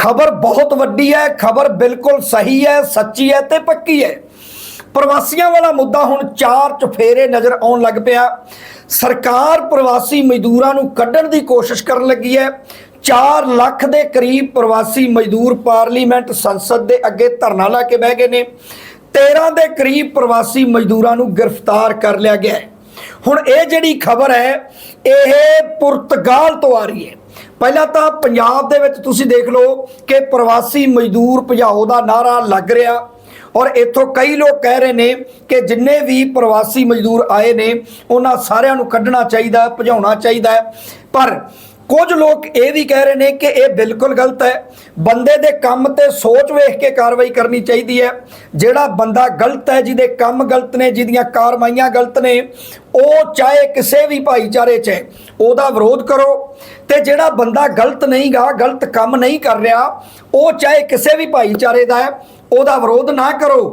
ਖਬਰ ਬਹੁਤ ਵੱਡੀ ਹੈ, ਖਬਰ ਬਿਲਕੁਲ ਸਹੀ ਹੈ, ਸੱਚੀ ਹੈ ਤੇ ਪੱਕੀ ਹੈ। ਪ੍ਰਵਾਸੀਆਂ ਵਾਲਾ ਮੁੱਦਾ ਹੁਣ ਚਾਰ ਚਫੇਰੇ ਨਜ਼ਰ ਆਉਣ ਲੱਗ ਪਿਆ। ਸਰਕਾਰ ਪ੍ਰਵਾਸੀ ਮਜ਼ਦੂਰਾਂ ਨੂੰ ਕੱਢਣ ਦੀ ਕੋਸ਼ਿਸ਼ ਕਰਨ ਲੱਗੀ ਹੈ। 4 ਲੱਖ ਦੇ ਕਰੀਬ ਪ੍ਰਵਾਸੀ ਮਜ਼ਦੂਰ ਪਾਰਲੀਮੈਂਟ ਸੰਸਦ ਦੇ ਅੱਗੇ ਧਰਨਾ ਲਾ ਕੇ ਬਹਿ ਗਏ ਨੇ। 13 ਦੇ ਕਰੀਬ ਪ੍ਰਵਾਸੀ ਮਜ਼ਦੂਰਾਂ ਨੂੰ ਗ੍ਰਿਫਤਾਰ ਕਰ ਲਿਆ ਗਿਆ ਹੈ। ਹੁਣ ਇਹ ਜਿਹੜੀ ਖਬਰ ਹੈ, ਇਹ ਪੁਰਤਗਾਲ ਤੋਂ ਆ ਰਹੀ ਹੈ। ਪਹਿਲਾਂ ਤਾਂ ਪੰਜਾਬ ਦੇ ਵਿੱਚ ਤੁਸੀਂ ਦੇਖ ਲਓ ਕਿ ਪ੍ਰਵਾਸੀ ਮਜ਼ਦੂਰ ਭਜਾਓ ਦਾ ਨਾਰਾ ਲੱਗ ਰਿਹਾ ਔਰ ਇੱਥੋਂ ਕਈ ਲੋਕ ਕਹਿ ਰਹੇ ਨੇ ਕਿ ਜਿੰਨੇ ਵੀ ਪ੍ਰਵਾਸੀ ਮਜ਼ਦੂਰ ਆਏ ਨੇ, ਉਹਨਾਂ ਸਾਰਿਆਂ ਨੂੰ ਕੱਢਣਾ ਚਾਹੀਦਾ, ਭਜਾਉਣਾ ਚਾਹੀਦਾ ਹੈ। ਪਰ ਕੁਝ ਲੋਕ ਇਹ ਵੀ ਕਹਿ ਰਹੇ ਨੇ ਕਿ ਇਹ ਬਿਲਕੁਲ ਗਲਤ ਹੈ। ਬੰਦੇ ਦੇ ਕੰਮ ਤੇ ਸੋਚ ਵੇਖ ਕੇ ਕਾਰਵਾਈ ਕਰਨੀ ਚਾਹੀਦੀ ਹੈ। ਜਿਹੜਾ ਬੰਦਾ ਗਲਤ ਹੈ, ਜਿਹਦੇ ਕੰਮ ਗਲਤ ਨੇ, ਜਿਹਦੀਆਂ ਕਾਰਵਾਈਆਂ ਗਲਤ ਨੇ, ਉਹ ਚਾਹੇ ਕਿਸੇ ਵੀ ਭਾਈਚਾਰੇ 'ਚ ਉਹਦਾ ਵਿਰੋਧ ਕਰੋ। ਤੇ ਜਿਹੜਾ ਬੰਦਾ ਗਲਤ ਨਹੀਂਗਾ, ਗਲਤ ਕੰਮ ਨਹੀਂ ਕਰ ਰਿਹਾ, ਉਹ ਚਾਹੇ ਕਿਸੇ ਵੀ ਭਾਈਚਾਰੇ ਦਾ ਹੈ, ਉਹਦਾ ਵਿਰੋਧ ਨਾ ਕਰੋ।